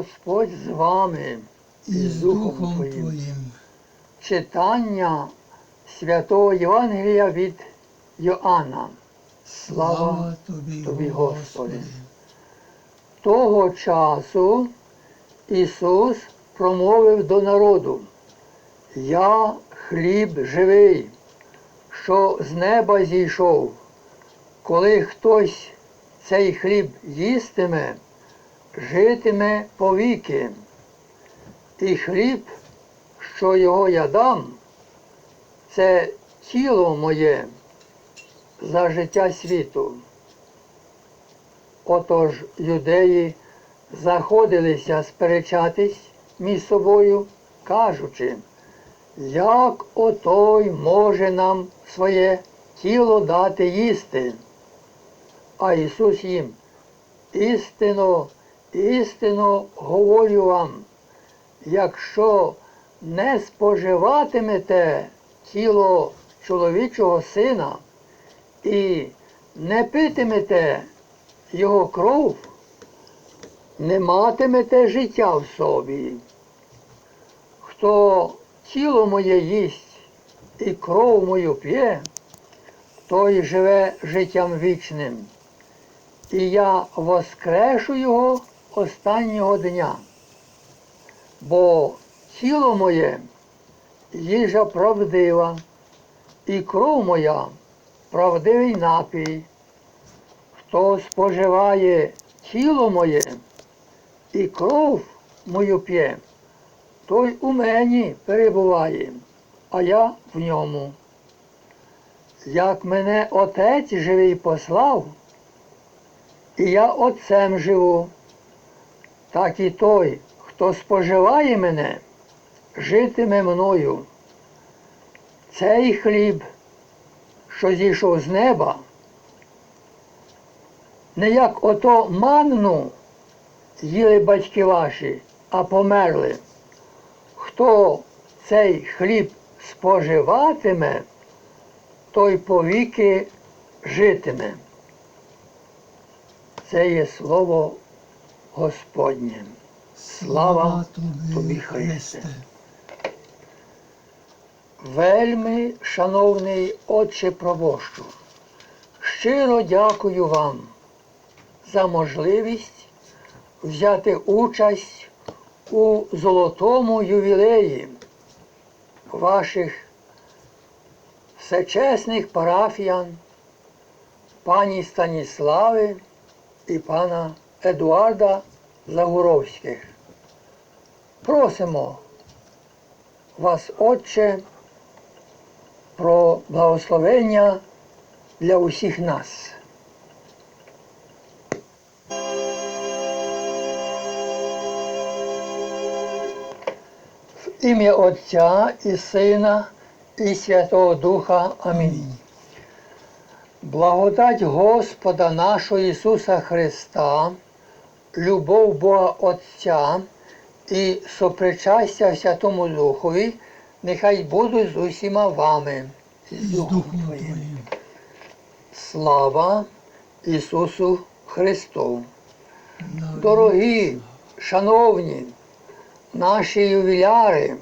Господь з вами і з Духом Твоїм. Читання Святого Євангелія від Йоанна. Слава Слава Тобі, Тобі, Господи. Господи. Того часу Ісус промовив до народу, Я хліб живий, що з неба зійшов. Коли хтось цей хліб їстиме, житиме повіки. І хліб, що його я дам, це тіло моє за життя світу. Отож юдеї заходилися сперечатись між собою, кажучи, як отой може нам своє тіло дати їсти. А Ісус їм, істинно, істинно говорю вам, якщо не споживатимете тіло чоловічого сина і не питимете його кров, не матимете життя в собі. Хто тіло моє їсть і кров мою п'є, той живе життям вічним, і я воскрешу його останнього дня. Бо тіло моє їжа правдива, і кров моя правдивий напій. Хто споживає тіло моє і кров мою п'є, той у мені перебуває, а я в ньому. Як мене Отець живий послав, і я Отцем живу, так і той, хто споживає мене, житиме мною. Цей хліб, що зійшов з неба, не як ото манну їли батьки ваші, а померли. Хто цей хліб споживатиме, той повіки житиме. Це є слово Господнє. Слава тобі, Христе. Вельми, шановний Отче Провощу, щиро дякую вам за можливість взяти участь у золотому ювілеї ваших всечесних парафіян, пані Станіслави і пана Едуарда Загуровських. Просимо вас, Отче, про благословення для усіх нас. В ім'я Отця і Сина і Святого Духа. Амінь. Благодать Господа нашого Ісуса Христа, любов Бога Отця і сопричастя Святому Духові, нехай будуть з усіма вами. і з Духом Твоїм. Слава Ісусу Христу! Дорогі, шановні, наші ювіляри,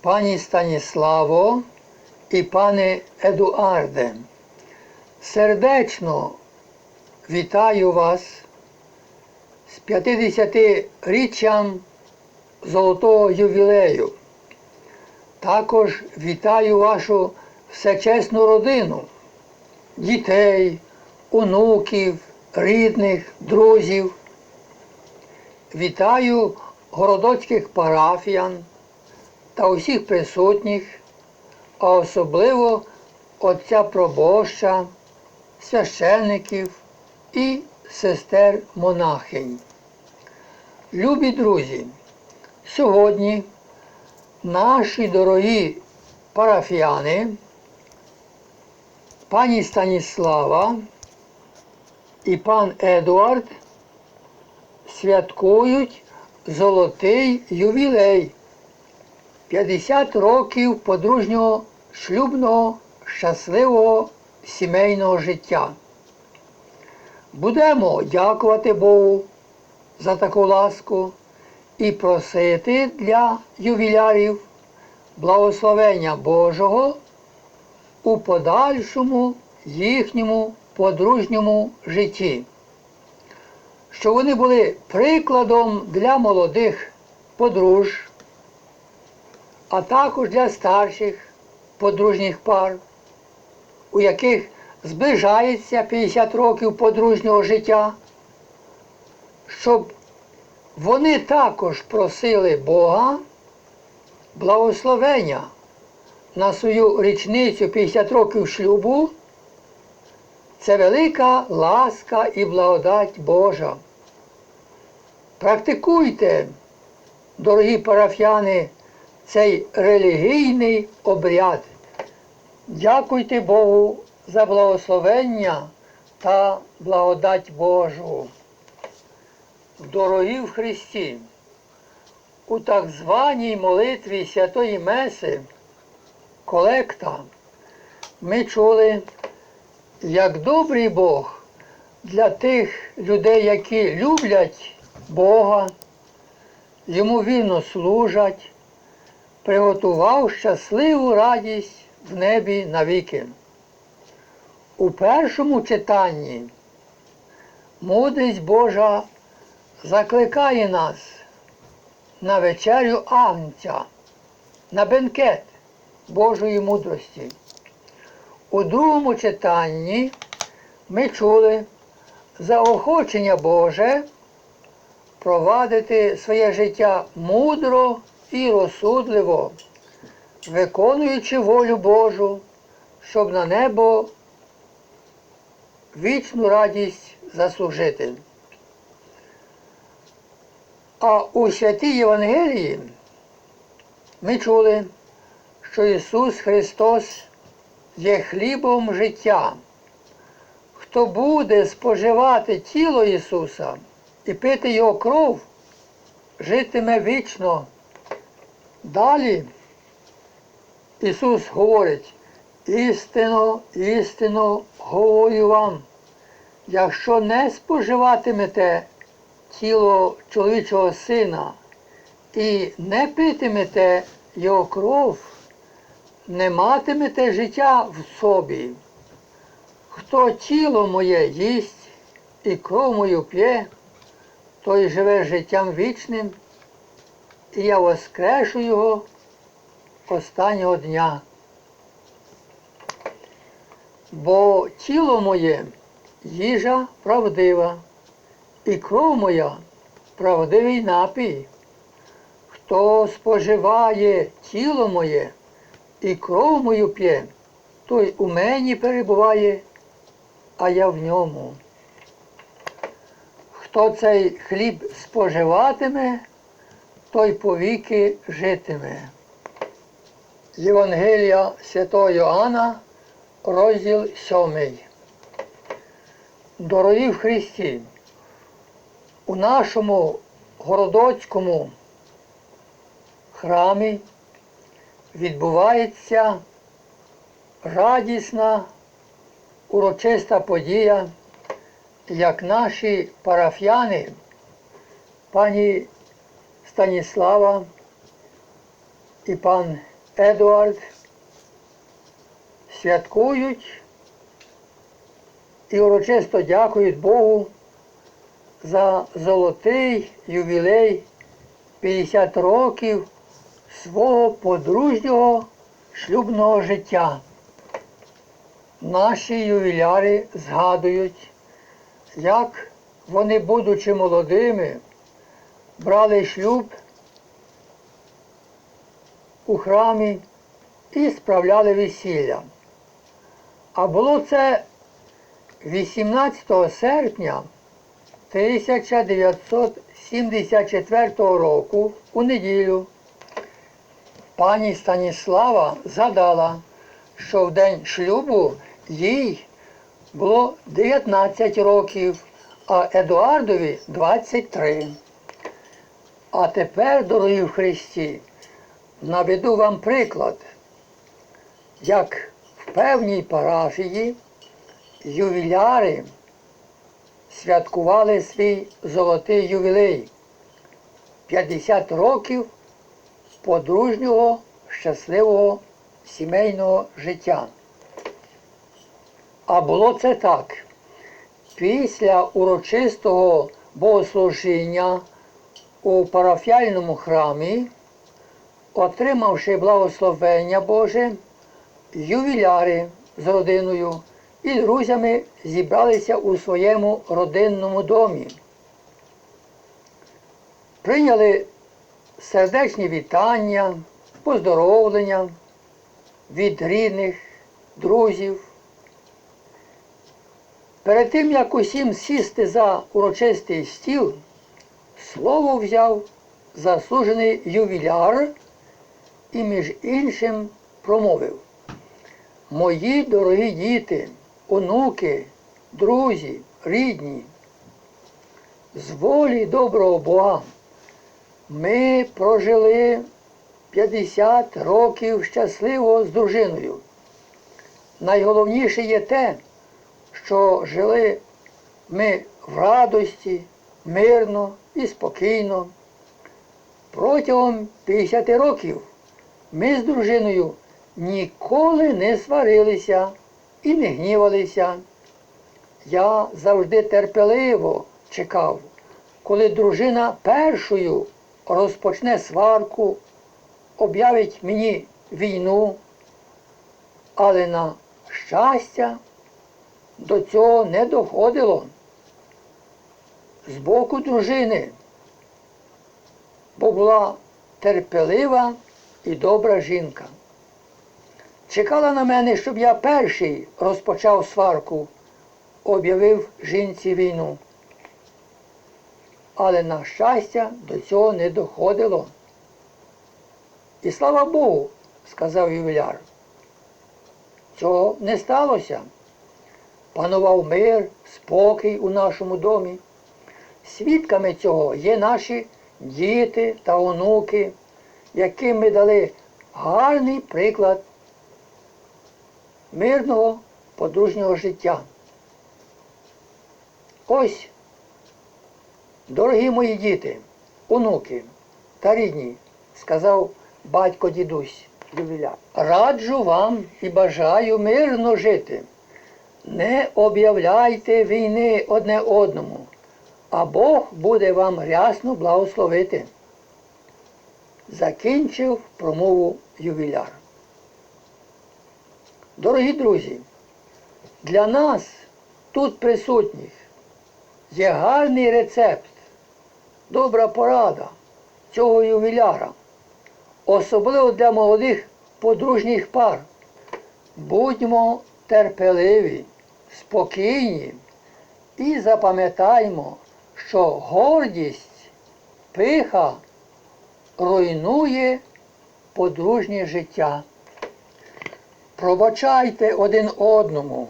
пані Станіславо і пане Едуарде, сердечно вітаю вас 50-річчям Золотого ювілею. Також вітаю вашу всечесну родину, дітей, онуків, рідних, друзів. Вітаю городоцьких парафіян та усіх присутніх, а особливо отця Пробоща, священників і сестер монахинь. Любі друзі, сьогодні наші дорогі парафіяни, пані Станіслава і пан Едуард святкують золотий ювілей 50 років подружнього шлюбного щасливого сімейного життя. Будемо дякувати Богу за таку ласку і просити для ювілярів благословення Божого у подальшому їхньому подружньому житті, щоб вони були прикладом для молодих подруж, а також для старших подружніх пар, у яких зближається 50 років подружнього життя, щоб вони також просили Бога благословення на свою річницю 50 років шлюбу. Це велика ласка і благодать Божа. Практикуйте, дорогі парафіяни, цей релігійний обряд. Дякуйте Богу за благословення та благодать Божу. Дорогі в Христі, у так званій молитві Святої Меси колекта ми чули, як добрий Бог для тих людей, які люблять Бога, йому вірно служать, приготував щасливу радість в небі навіки. У першому читанні мудрість Божа закликає нас на вечерю Агнця, на бенкет Божої мудрості. У другому читанні ми чули заохочення Боже провадити своє життя мудро і розсудливо, виконуючи волю Божу, щоб на небо вічну радість заслужити. А у святій Євангелії ми чули, що Ісус Христос є хлібом життя. Хто буде споживати тіло Ісуса і пити Його кров, житиме вічно. Далі Ісус говорить, істинно, істинно говорю вам, якщо не споживатимете тіло чоловічого сина і не питимете його кров, не матимете життя в собі. Хто тіло моє їсть і кров мою п'є, той живе життям вічним, і я воскрешу його останнього дня. Бо тіло моє їжа правдива, і кров моя правдивий напій. Хто споживає тіло моє і кров мою п'є, той у мені перебуває, а я в ньому. Хто цей хліб споживатиме, той повіки житиме. Євангелія Святого Йоанна, розділ 7. Дорогі в Христі, у нашому городоцькому храмі відбувається радісна урочиста подія, як наші парафіяни, пані Станіслава і пан Едуард святкують і урочисто дякують Богу за золотий ювілей 50 років свого подружнього шлюбного життя. Наші ювіляри згадують, як вони, будучи молодими, брали шлюб у храмі і справляли весілля. А було це 18 серпня 1974 року у неділю пані Станіслава згадала, що в день шлюбу їй було 19 років, а Едуардові 23. А тепер, дорогі в Христі, наведу вам приклад, як в певній парафії ювіляри святкували свій золотий ювілей 50 років подружнього щасливого сімейного життя. А було це так. Після урочистого богослужіння у парафіальному храмі, отримавши благословення Боже, ювіляри з родиною і друзями зібралися у своєму родинному домі. Прийняли сердечні вітання, поздоровлення від рідних, друзів. Перед тим, як усім сісти за урочистий стіл, слово взяв заслужений ювіляр і між іншим промовив. Мої дорогі діти, онуки, друзі, рідні, з волі доброго Бога ми прожили 50 років щасливо з дружиною. Найголовніше є те, що жили ми в радості, мирно і спокійно. Протягом 50 років ми з дружиною ніколи не сварилися і не гнівалися. Я завжди терпеливо чекав, коли дружина першою розпочне сварку, об'явить мені війну, але на щастя до цього не доходило. З боку дружини, бо була терпелива і добра жінка. Чекала на мене, щоб я перший розпочав сварку, об'явив жінці війну. Але, на щастя, до цього не доходило. І слава Богу, сказав ювіляр. Цього не сталося. Панував мир, спокій у нашому домі. Свідками цього є наші діти та онуки, яким ми дали гарний приклад мирного подружнього життя. Ось, дорогі мої діти, онуки та рідні, сказав батько дідусь ювіляр, раджу вам і бажаю мирно жити. Не об'являйте війни одне одному, а Бог буде вам рясно благословити. Закінчив промову ювіляр. Дорогі друзі, для нас, тут присутніх, є гарний рецепт, добра порада цього ювіляра, особливо для молодих подружніх пар. Будьмо терпеливі, спокійні і запам'ятаймо, що гордість, пиха руйнує подружнє життя. Пробачайте один одному,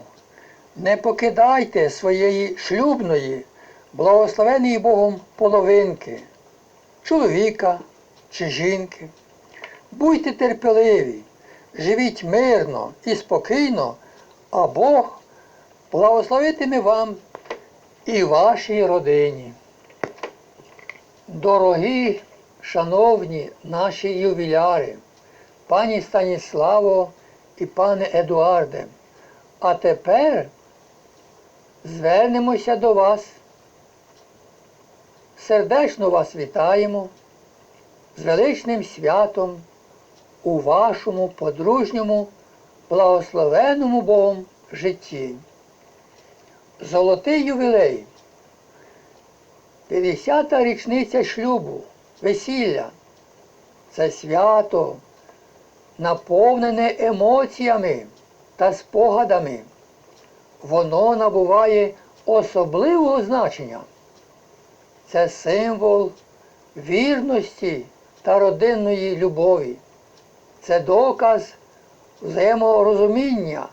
не покидайте своєї шлюбної, благословеної Богом половинки, чоловіка чи жінки. Будьте терпеливі, живіть мирно і спокійно, а Бог благословитиме вам і вашій родині. Дорогі, шановні наші ювіляри, пані Станіславо і пане Едуарде, а тепер звернемося до вас. Сердечно вас вітаємо з величним святом у вашому подружньому, благословеному Богом житті. Золотий ювілей, 50-та річниця шлюбу, весілля. Це свято, наповнене емоціями та спогадами. Воно набуває особливого значення. Це символ вірності та родинної любові. Це доказ взаєморозуміння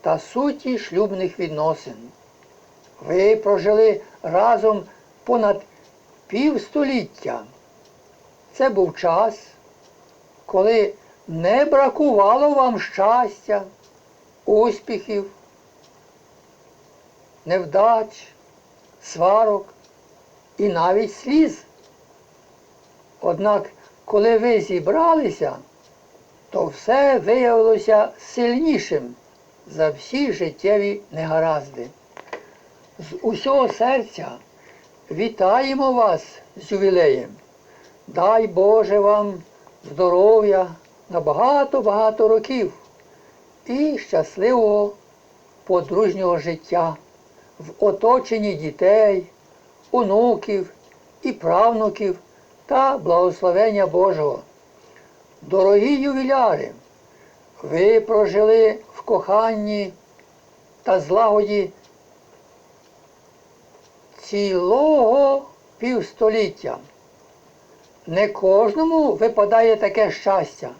та суті шлюбних відносин. Ви прожили разом понад півстоліття. Це був час, коли не бракувало вам щастя, успіхів, невдач, сварок і навіть сліз. Однак, коли ви зібралися, то все виявилося сильнішим за всі життєві негаразди. З усього серця вітаємо вас з ювілеєм. Дай Боже вам здоров'я на багато-багато років і щасливого подружнього життя в оточенні дітей, онуків і правнуків та благословення Божого. Дорогі ювіляри, ви прожили в коханні та злагоді цілого півстоліття. Не кожному випадає таке щастя.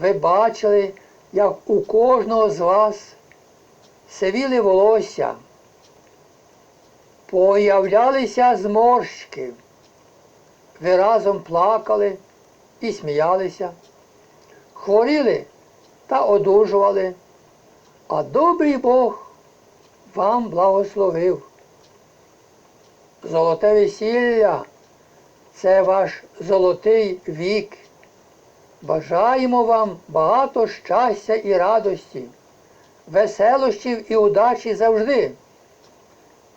Ви бачили, як у кожного з вас сивіли волосся, появлялися зморшки. Ви разом плакали і сміялися, хворіли та одужували, а добрий Бог вам благословив. Золоте весілля це ваш золотий вік. Бажаємо вам багато щастя і радості, веселощів і удачі завжди.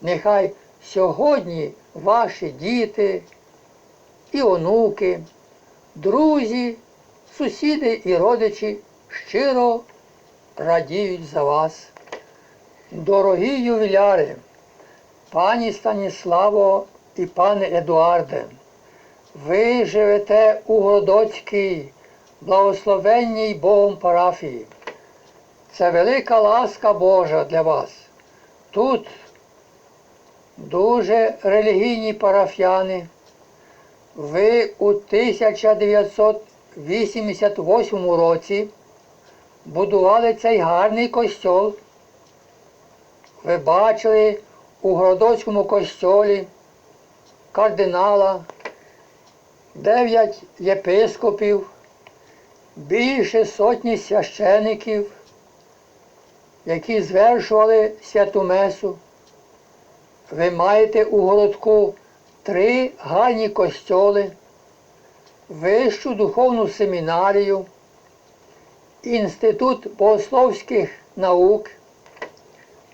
Нехай сьогодні ваші діти і онуки, друзі, сусіди і родичі щиро радіють за вас. Дорогі ювіляри, пані Станіславо і пане Едуарде, ви живете у Городоцькій, благословенній Богом парафії. Це велика ласка Божа для вас. Тут дуже релігійні парафіяни. Ви у 1988 році будували цей гарний костьол. Ви бачили у Городоцькому костьолі кардинала, дев'ять єпископів, більше сотні священиків, які звершували святу месу. Ви маєте у городку три гарні костьоли, вищу духовну семінарію, Інститут богословських наук.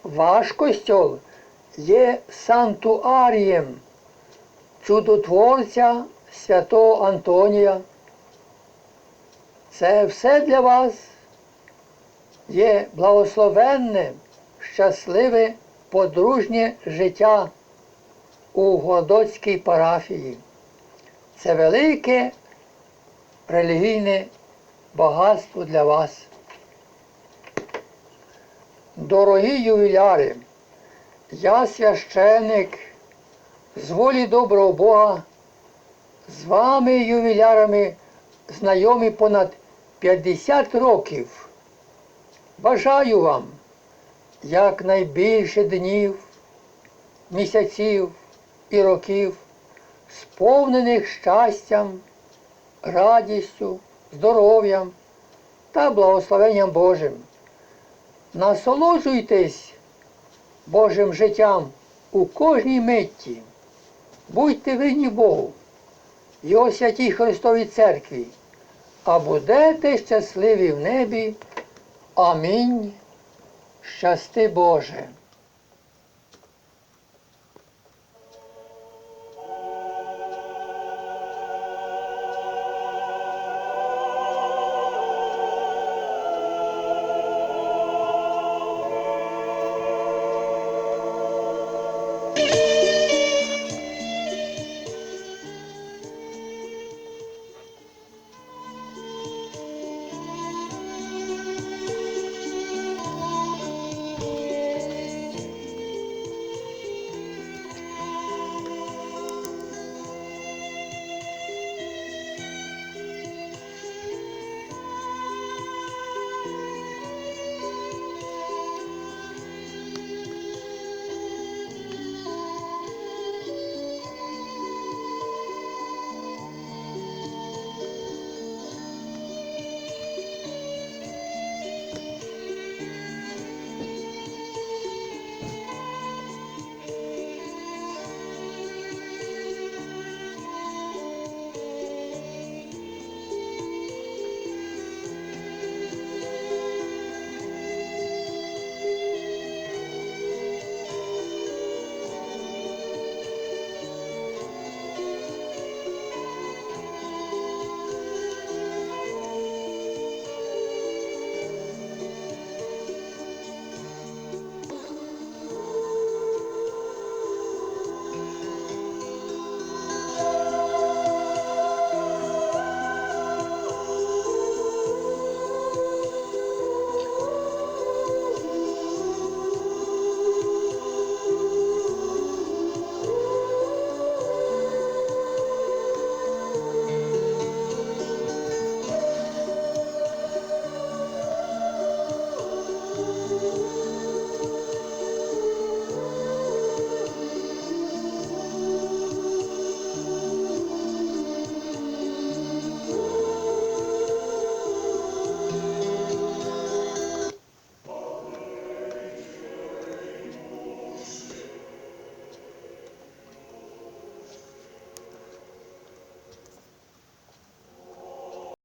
Ваш костьол є сантуарієм чудотворця святого Антонія. Це все для вас є благословенне, щасливе подружнє життя у Городоцькій парафії. Це велике релігійне багатство для вас. Дорогі ювіляри, я священик з волі доброго Бога, з вами, ювілярами, знайомі понад 50 років. Бажаю вам якнайбільше днів, місяців і років, сповнених щастям, радістю, здоров'ям та благословенням Божим. Насолоджуйтесь Божим життям у кожній митті. Будьте винні Богу, Його святій Христовій Церкві, а будете щасливі в небі. Амінь. Щасти Боже.